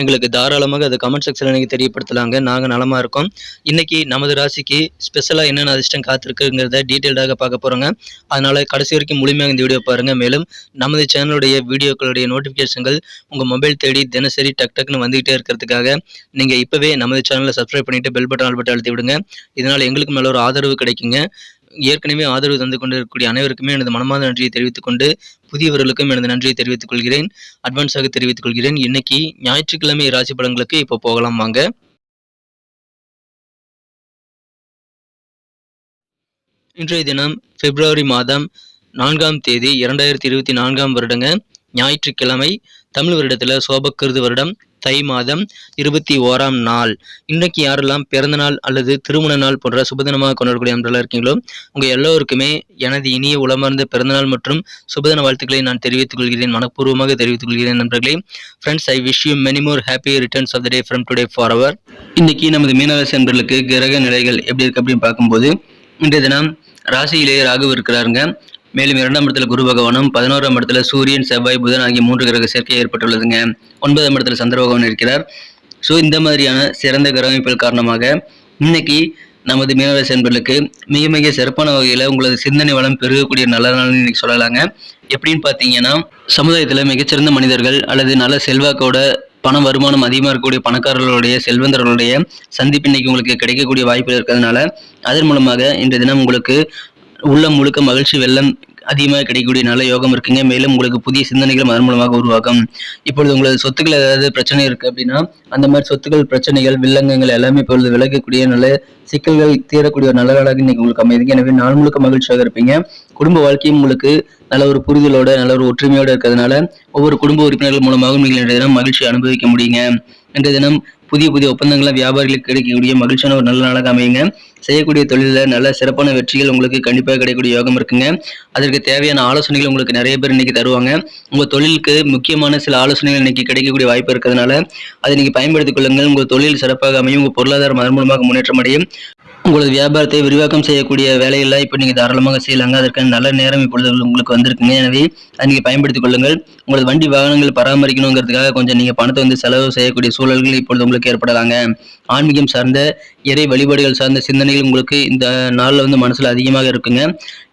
எங்களுக்கு தாராளமாக அதை கமெண்ட் செக்ஷனில் நீங்கள் தெரியப்படுத்தலாங்க. நாங்கள் நலமாக இருக்கோம். இன்றைக்கி நமது ராசிக்கு ஸ்பெஷலாக என்னென்ன அதிர்ஷ்டம் காத்திருக்குங்கிறத டீட்டெயில்டாக பார்க்க போகிறோங்க அதனால் கடைசி வரைக்கும் முழுமையாக இந்த வீடியோ பாருங்கள் மேலும் நமது சேனலுடைய வீடியோக்களுடைய நோட்டிஃபிகேஷன்கள் உங்கள் மொபைல் தேடி தினசரி டக் டக்குன்னு வந்துகிட்டே இருக்கிறதுக்காக நீங்கள் இப்போவே நமது சேனலை சப்ஸ்கிரைப் பண்ணிவிட்டு பெல் பட்டன் ஆல் பட்டன் அழுத்தி விடுங்க. இதனால் எங்களுக்கு மேலே ஒரு ஆதரவு கிடைக்குங்க. ஏற்கனவே ஆதரவு தந்து கொண்டிருக்கக்கூடிய அனைவருக்குமே எனது மனமார்ந்த நன்றியை தெரிவித்துக் கொண்டு புதியவர்களுக்கும் எனது நன்றியை தெரிவித்துக் கொள்கிறேன். அட்வான்ஸாக தெரிவித்துக் கொள்கிறேன். இன்னைக்கு ஞாயிற்றுக்கிழமை ராசி படங்களுக்கு இப்போ போகலாம் வாங்க. இன்றைய தினம் பிப்ரவரி மாதம் நான்காம் தேதி இரண்டாயிரத்தி இருபத்தி நான்காம் வருடங்க. ஞாயிற்றுக்கிழமை தமிழ் வருடத்தில் சோபக்கிருது வருடம். தை மாதம் இருபத்தி ஓராம் நாள். இன்றைக்கு யாரெல்லாம் பிறந்த நாள் அல்லது திருமண நாள் போன்ற சுபதினமாக கொண்டாடக்கூடிய அன்றெல்லாம் இருக்கீங்களோ உங்கள் எல்லோருக்குமே எனது இனிய உளமார்ந்த பிறந்தநாள் மற்றும் சுபதின வாழ்த்துக்களை நான் தெரிவித்துக் கொள்கிறேன் மனப்பூர்வமாக தெரிவித்துக் கொள்கிறேன் நண்பர்களே. Friends I wish you many more happy returns of the day from today for our இன்னைக்கு நமது மீனராசி அன்பர்களுக்கு கிரக நிலைகள் எப்படி இருக்கு அப்படின்னு பார்க்கும்போது இன்றைய தினம் ராசியிலேயே ராகு இருக்கிறாருங்க. மேலும் இரண்டாம் இடத்துல குரு பகவானும் பதினோராம் இடத்துல சூரியன் செவ்வாய் புதன் ஆகிய மூன்று கிரக சேர்க்கை ஏற்பட்டுள்ளதுங்க. ஒன்பதாம் இடத்துல சந்திர பகவான் இருக்கிறார். ஸோ இந்த மாதிரியான சிறந்த கிரக அமைப்புகள் காரணமாக இன்னைக்கு நமது மீனராசி அன்பர்களுக்கு மிக மிக சிறப்பான வகையில் உங்களது சிந்தனை வளம் பெருகக்கூடிய நல்ல நாள்னு இன்னைக்கு சொல்லலாங்க. எப்படின்னு பார்த்தீங்கன்னா சமுதாயத்தில் மிகச்சிறந்த மனிதர்கள் அல்லது நல்ல செல்வாக்கோட பண வருமானம் அதிகமாக இருக்கக்கூடிய பணக்காரர்களுடைய செல்வந்தர்களுடைய சந்திப்பு இன்னைக்கு உங்களுக்கு கிடைக்கக்கூடிய வாய்ப்புகள் இருக்கிறதுனால அதன் மூலமாக இன்றைய தினம் உங்களுக்கு உள்ளம் முழுக்க மகிழ்ச்சி வெள்ளம் அதிகமாக கிடைக்கக்கூடிய நல்ல யோகம் இருக்குங்க. மேலும் உங்களுக்கு புதிய சிந்தனைகள் அதன் மூலமாக உருவாகும். இப்பொழுது உங்களது சொத்துக்கள் ஏதாவது பிரச்சனை இருக்குது அப்படின்னா அந்த மாதிரி சொத்துக்கள் பிரச்சனைகள் வில்லங்கங்கள் எல்லாமே இப்பொழுது விலகக்கூடிய நல்ல சிக்கல்கள் தீரக்கூடிய ஒரு நல்ல நாளாக இன்னைக்கு உங்களுக்கு அமையுதுங்க. எனவே நாள் முழுக்க மகிழ்ச்சியாக இருப்பீங்க. குடும்ப வாழ்க்கையும் உங்களுக்கு நல்ல ஒரு புரிதலோட நல்ல ஒரு ஒற்றுமையோட இருக்கிறதுனால ஒவ்வொரு குடும்ப உறுப்பினர்கள் மூலமாகவும் நீங்கள் மகிழ்ச்சி அனுபவிக்க முடியுங்க. இன்றைய தினம் புதிய புதிய ஒப்பந்தங்களை வியாபாரிகளுக்கு கிடைக்கக்கூடிய மகிழ்ச்சியான ஒரு நல்ல நாளாக அமையுங்க. செய்யக்கூடிய தொழிலில் நல்ல சிறப்பான வெற்றிகள் உங்களுக்கு கண்டிப்பாக கிடைக்கக்கூடிய யோகம் இருக்குங்க. அதற்கு தேவையான ஆலோசனைகள் உங்களுக்கு நிறைய பேர் இன்னைக்கு தருவாங்க. உங்கள் தொழிலுக்கு முக்கியமான சில ஆலோசனைகள் இன்னைக்கு கிடைக்கக்கூடிய வாய்ப்பு இருக்கிறதுனால அதை நீங்கள் பயன்படுத்திக் கொள்ளுங்கள். உங்கள் தொழில் சிறப்பாக அமையும். உங்கள் பொருளாதாரம் அதன் மூலமாக முன்னேற்றம் அடையும். உங்களது வியாபாரத்தை விரிவாக்கம் செய்யக்கூடிய வேலையெல்லாம் இப்போ நீங்கள் தாராளமாக செய்யலாங்க. அதற்கான நல்ல நேரம் இப்பொழுது உங்களுக்கு வந்திருக்குங்க. எனவே அதை நீங்கள் பயன்படுத்திக் கொள்ளுங்கள். உங்களது வண்டி வாகனங்கள் பராமரிக்கணுங்கிறதுக்காக கொஞ்சம் நீங்கள் பணத்தை வந்து செலவு செய்யக்கூடிய சூழல்கள் இப்பொழுது உங்களுக்கு ஏற்படலாங்க. ஆன்மீகம் சார்ந்த இறை வழிபாடுகள் சார்ந்த சிந்தனைகள் உங்களுக்கு இந்த நாளில் வந்து மனசில் அதிகமாக இருக்குங்க.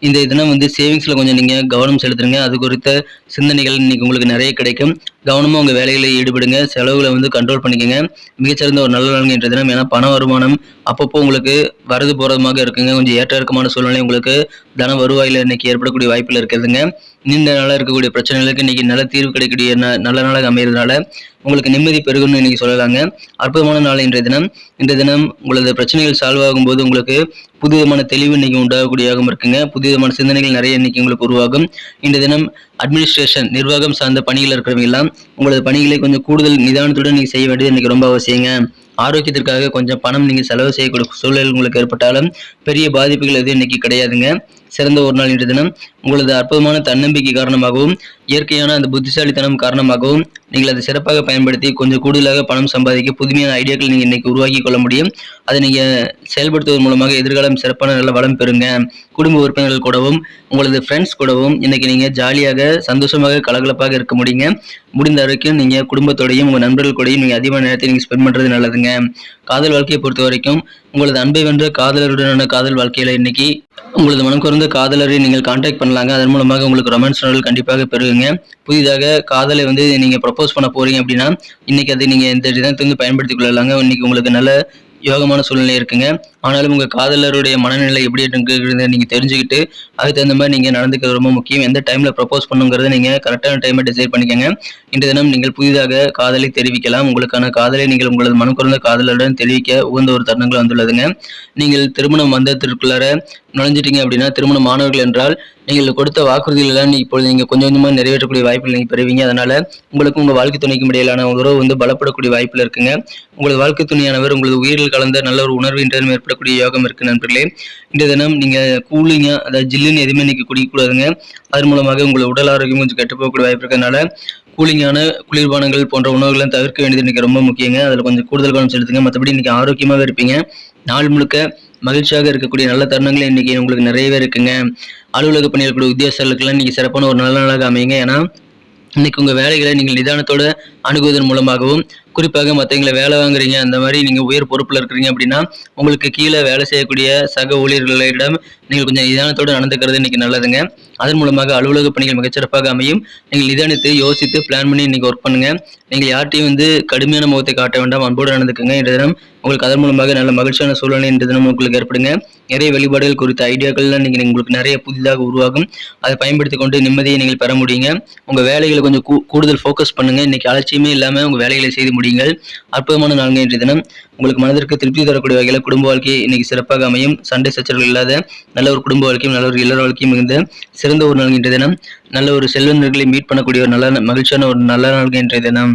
இந்த தினம் வந்து சேவிங்ஸில் கொஞ்சம் நீங்கள் கவனம் செலுத்துங்க. அது குறித்த சிந்தனைகள் இன்னைக்கு உங்களுக்கு நிறைய கிடைக்கும். கவனமாக உங்கள் வேலைகளில் ஈடுபடுங்க. செலவுகளை வந்து கண்ட்ரோல் பண்ணிக்கோங்க. மிகச்சிறந்த ஒரு நல்ல நாள் என்ற தினம். ஏன்னா பண வருமானம் அப்பப்போ உங்களுக்கு வரது போகிறதுமாக இருக்குங்க. கொஞ்சம் ஏற்ற இறக்கமான சூழ்நிலை உங்களுக்கு தன வருவாயில் இன்றைக்கி ஏற்படக்கூடிய வாய்ப்பில் இருக்கிறதுங்க நீண்ட நாளாக இருக்கக்கூடிய பிரச்சனைகளுக்கு இன்றைக்கி நல்ல தீர்வு கிடைக்கக்கூடிய ந- நல்ல நாளாக அமைகிறதுனால உங்களுக்கு நிம்மதி பெருகும்னு இன்றைக்கி சொல்லலாங்க. அற்புதமான நாள் இன்றைய தினம். இன்றைய தினம் உங்களது பிரச்சனைகள் சால்வ் ஆகும்போது உங்களுக்கு புது விதமான தெளிவு இன்றைக்கி உண்டாகக்கூடியதாகவும் இருக்குங்க. புது விதமான சிந்தனைகள் நிறைய இன்றைக்கி உங்களுக்கு உருவாகும். இந்த தினம் அட்மினிஸ்ட்ரேஷன் நிர்வாகம் சார்ந்த பணிகள் இருக்கிறவங்க எல்லாம் உங்களது பணிகளை கொஞ்சம் கூடுதல் நிதானத்துடன் நீங்கள் செய்ய வேண்டியது இன்றைக்கி ரொம்ப அவசியங்க. ஆரோக்கியத்திற்காக கொஞ்சம் பணம் நீங்கள் செலவு செய்யக்கூடிய சூழல் உங்களுக்கு ஏற்பட்டாலும் பெரிய பாதிப்புகள் எதுவும் இன்னைக்கு கிடையாதுங்க. சிறந்த ஒரு நாள் இன்றைய தினம். உங்களது அற்புதமான தன்னம்பிக்கை காரணமாகவும் இயற்கையான அந்த புத்திசாலித்தனம் காரணமாகவும் நீங்கள் அதை சிறப்பாக பயன்படுத்தி கொஞ்சம் கூடுதலாக பணம் சம்பாதிக்க புதுமையான ஐடியாக்கள் நீங்கள் இன்னைக்கு உருவாக்கி கொள்ள முடியும். அதை நீங்கள் செயல்படுத்துவதன் மூலமாக எதிர்காலம் சிறப்பான நல்ல வளம் பெறுங்க. குடும்ப உறுப்பினர்கள் கூடவும் உங்களது ஃப்ரெண்ட்ஸ் கூடவும் இன்னைக்கு நீங்கள் ஜாலியாக சந்தோஷமாக கலகலப்பாக இருக்க முடியுங்க. முடிந்த வரைக்கும் நீங்கள் குடும்பத்தோடையும் உங்கள் நண்பர்கள் கூடயும் நீங்கள் அதிகமான நேரத்தை நீங்கள் ஸ்பெண்ட் பண்ணுறது நல்லதுங்க. காதல் வாழ்க்கையை பொறுத்த வரைக்கும் உங்களது அன்பை வென்ற காதலருடனான காதல் வாழ்க்கையில் இன்னைக்கு உங்களது மனம் குறைந்த காதலரை நீங்கள் காண்டாக்ட் பண்ணலாங்க. அதன் மூலமாக உங்களுக்கு ரொமான்ஸ் நாள் கண்டிப்பாக பெறுவீங்க புதிதாக காதலை வந்து நீங்கள் ப்ரப்போஸ் பண்ண போகிறீங்க அப்படின்னா இன்றைக்கி அதை நீங்கள் இந்த தினத்தை வந்து பயன்படுத்திக் கொள்ளலாங்க. இன்னைக்கு உங்களுக்கு நல்ல யோகமான சூழ்நிலை இருக்குங்க. ஆனாலும் உங்கள் காதலருடைய மனநிலை எப்படி இருக்குங்கிறத நீங்கள் தெரிஞ்சுக்கிட்டு அதுக்கு தகுந்த மாதிரி நீங்கள் நடந்துக்கிறது ரொம்ப முக்கியம். எந்த டைமில் ப்ரப்போஸ் பண்ணுங்கிறத நீங்கள் கரெக்டான டைமை டிசைட் பண்ணிக்கோங்க. இன்று தினம் நீங்கள் புதிதாக காதலை தெரிவிக்கலாம். உங்களுக்கான காதலை நீங்கள் உங்களது மனம் குறைந்த காதலருடன் தெரிவிக்க உகந்த ஒரு தருணங்கள் வந்துள்ளதுங்க. நீங்கள் திருமணம் வந்ததற்குள்ளார நுழைஞ்சிட்டீங்க அப்படின்னா திருமண மாணவர்கள் என்றால் நீங்கள் கொடுத்த வாக்குறுதிகளெல்லாம் இப்பொழுது நீங்கள் கொஞ்சம் கொஞ்சமாக நிறைவேற்றக்கூடிய வாய்ப்புகள் நீங்கள் பெறுவீங்க. அதனால் உங்களுக்கு உங்கள் வாழ்க்கை துணைக்கும் இடையிலான உறவு வந்து பலப்படக்கூடிய வாய்ப்பில் இருக்குங்க. உங்களது வாழ்க்கை துணையானவர் உங்களது உயிரில் கலந்த நல்ல ஒரு உணர்வு இன்றைய ஏற்படக்கூடிய யோகம் இருக்கு நண்பர்களே. இந்த தினம் நீங்கள் கூலிங்காக அதாவது ஜில்லுன்னு எதுவுமே இன்றைக்கி குடிக்கக்கூடாதுங்க. அதன் மூலமாக உங்களை உடல் ஆரோக்கியம் கொஞ்சம் கெட்டுப்போகக்கூடிய வாய்ப்பு இருக்கிறதுனால கூலிங்கான குளிர்பானங்கள் போன்ற உணவுகளை தவிர்க்க வேண்டியது இன்றைக்கி ரொம்ப முக்கியங்க. அதில் கொஞ்சம் கூடுதல் கவனம் செலுத்துங்க. மற்றபடி இன்றைக்கி ஆரோக்கியமாகவே இருப்பீங்க. நாள் முழுக்க மகிழ்ச்சியாக இருக்கக்கூடிய நல்ல தருணங்கள் இன்றைக்கி உங்களுக்கு நிறையவே இருக்குங்க. அலுவலக பணியாளர்களுடைய உத்தியோகஸ்தர்களுக்கெல்லாம் இன்றைக்கி சிறப்பான ஒரு நல்ல நாளாக அமையுங்க. ஏன்னா இன்னைக்கு உங்கள் வேலைகளை நீங்கள் நிதானத்தோடு அணுகுவதன் மூலமாகவும் குறிப்பாக மற்றவங்களை வேலை வாங்குறீங்க அந்த மாதிரி நீங்கள் உயர் பொறுப்பில் இருக்கிறீங்க அப்படின்னா உங்களுக்கு கீழே வேலை செய்யக்கூடிய சக ஊழியர்களிடம் நீங்கள் கொஞ்சம் நிதானத்தோடு நடந்துக்கிறது இன்னைக்கு நல்லதுங்க. அதன் மூலமாக அலுவலக பணிகள் மிகச்சிறப்பாக அமையும். நீங்கள் நிதானித்து யோசித்து பிளான் பண்ணி இன்னைக்கு ஒர்க் பண்ணுங்க. நீங்கள் யார்ட்டையும் வந்து கடுமையான முகத்தை காட்ட வேண்டாம். அன்போடு நடந்துக்குங்க. இன்றைய தினம் உங்களுக்கு அதன் மூலமாக நல்ல மகிழ்ச்சியான சூழ்நிலை என்ற தினம் உங்களுக்கு ஏற்படுங்க. நிறைய வழிபாடுகள் குறித்த ஐடியாக்கள்லாம் நீங்கள் உங்களுக்கு நிறைய புதிதாக உருவாகும். அதை பயன்படுத்தி கொண்டு நிம்மதியை நீங்கள் பெற முடியுங்க. உங்கள் வேலைகளை கொஞ்சம் கூடுதல் ஃபோக்கஸ் பண்ணுங்க. இன்னைக்கு அலட்சியமே இல்லாமல் உங்கள் வேலைகளை செய்து முடியுங்கள். அற்புதமான நாள்ங்க இன்றைய தினம். உங்களுக்கு மனதிற்கு திருப்தி தரக்கூடிய வகையில் குடும்ப வாழ்க்கை இன்னைக்கு சிறப்பாக அமையும். சண்டை சச்சரவுகள் இல்லாத நல்ல ஒரு குடும்ப வாழ்க்கையும் நல்ல ஒரு இல்லற வாழ்க்கையும் மிகுந்த சிறந்த ஒரு நாள் இன்றைய தினம். நல்ல ஒரு செல்வந்தர்களை மீட் பண்ணக்கூடிய ஒரு நல்ல மகிழ்ச்சியான ஒரு நல்ல நாள் இன்றைய தினம்.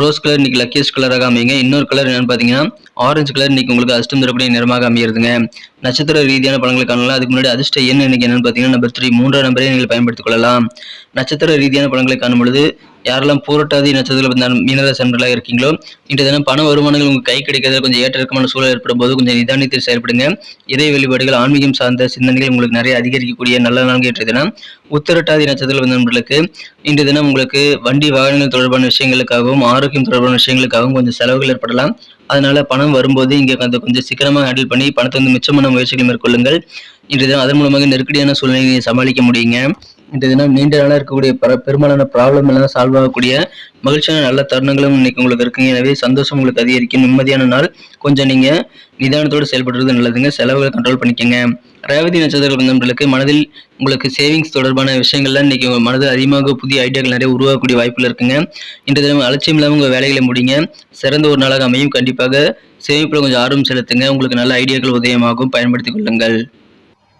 ரோஸ் கலர் இன்னைக்கு லக்கியஸ்ட் கலராக அமையுங்க. இன்னொரு கலர் என்னன்னு பார்த்தீங்கன்னா ஆரஞ்சு கலர் இன்னைக்கு உங்களுக்கு அஷ்டம் தரக்கூடிய நிறமாக அமையிறதுங்க. நட்சத்திர ரீதியான பழங்களை காணலாம். அதுக்கு முன்னாடி அதிர்ஷ்ட எண் இன்னைக்கு என்னன்னு பார்த்தீங்கன்னா நம்பர் த்ரீ மூன்றாம் நம்பரை நீங்கள் பயன்படுத்திக் கொள்ளலாம். நட்சத்திர ரீதியான பழங்களை காணும் பொழுது யாரெல்லாம் பூரட்டாதி நட்சத்திரத்தில் மீனராசி அன்பர்களாக இருக்கீங்களோ இன்றைய தினம் பண வருமானங்கள் உங்கள் கை கிடைக்கிறதுல கொஞ்சம் ஏற்ற இறக்கமான சூழல் ஏற்படும் போது கொஞ்சம் நிதானித்து செயல்படுங்க இறை வழிபாடுகள் ஆன்மீகம் சார்ந்த சிந்தனைகள் உங்களுக்கு நிறைய அதிகரிக்கக்கூடிய நல்ல நான்கு இன்றைய தினம். உத்திரட்டாதி நட்சத்திரத்தில் வந்த நண்பர்களுக்கு இன்றைய தினம் உங்களுக்கு வண்டி வாகனங்கள் தொடர்பான விஷயங்களுக்காகவும் ஆரோக்கியம் தொடர்பான விஷயங்களுக்காகவும் கொஞ்சம் செலவுகள் ஏற்படலாம். அதனால பணம் வரும்போது இங்கே அந்த கொஞ்சம் சீக்கிரமாக ஹேண்டில் பண்ணி பணத்தை வந்து மிச்சமான முயற்சிகள் மேற்கொள்ளுங்கள். இன்றைய தினம் அதன் மூலமாக நெருக்கடியான சூழ்நிலையை சமாளிக்க முடியுங்க. இந்த தினம் நீண்ட நாளாக இருக்கக்கூடிய பல பெரும்பாலான ப்ராப்ளம் எல்லாம் சால்வ் ஆகக்கூடிய மகிழ்ச்சியான நல்ல தருணங்களும் இன்னைக்கு உங்களுக்கு இருக்குங்க. எனவே சந்தோஷம் உங்களுக்கு அதிகரிக்கும். நிம்மதியான நாள். கொஞ்சம் நீங்க நிதானத்தோடு செயல்படுறது நல்லதுங்க. செலவுகளை கண்ட்ரோல் பண்ணிக்கங்க. ரேவதி நட்சத்திர நண்பர்களுக்கு மனதில் உங்களுக்கு சேவிங்ஸ் தொடர்பான விஷயங்கள்லாம் இன்னைக்கு உங்கள் மனதில் அதிகமாக புதிய ஐடியாக்கள் நிறைய உருவாகக்கூடிய வாய்ப்புகள் இருக்குங்க. இந்த தினம் அலட்சியம் இல்லாமல் உங்கள் வேலைகளை முடிங்க. சிறந்த ஒரு நாளாக அமையும். கண்டிப்பாக சேமிப்பில் கொஞ்சம் ஆர்வம் செலுத்துங்க. உங்களுக்கு நல்ல ஐடியாக்கள் உதயமாகும். பயன்படுத்திக் கொள்ளுங்கள்.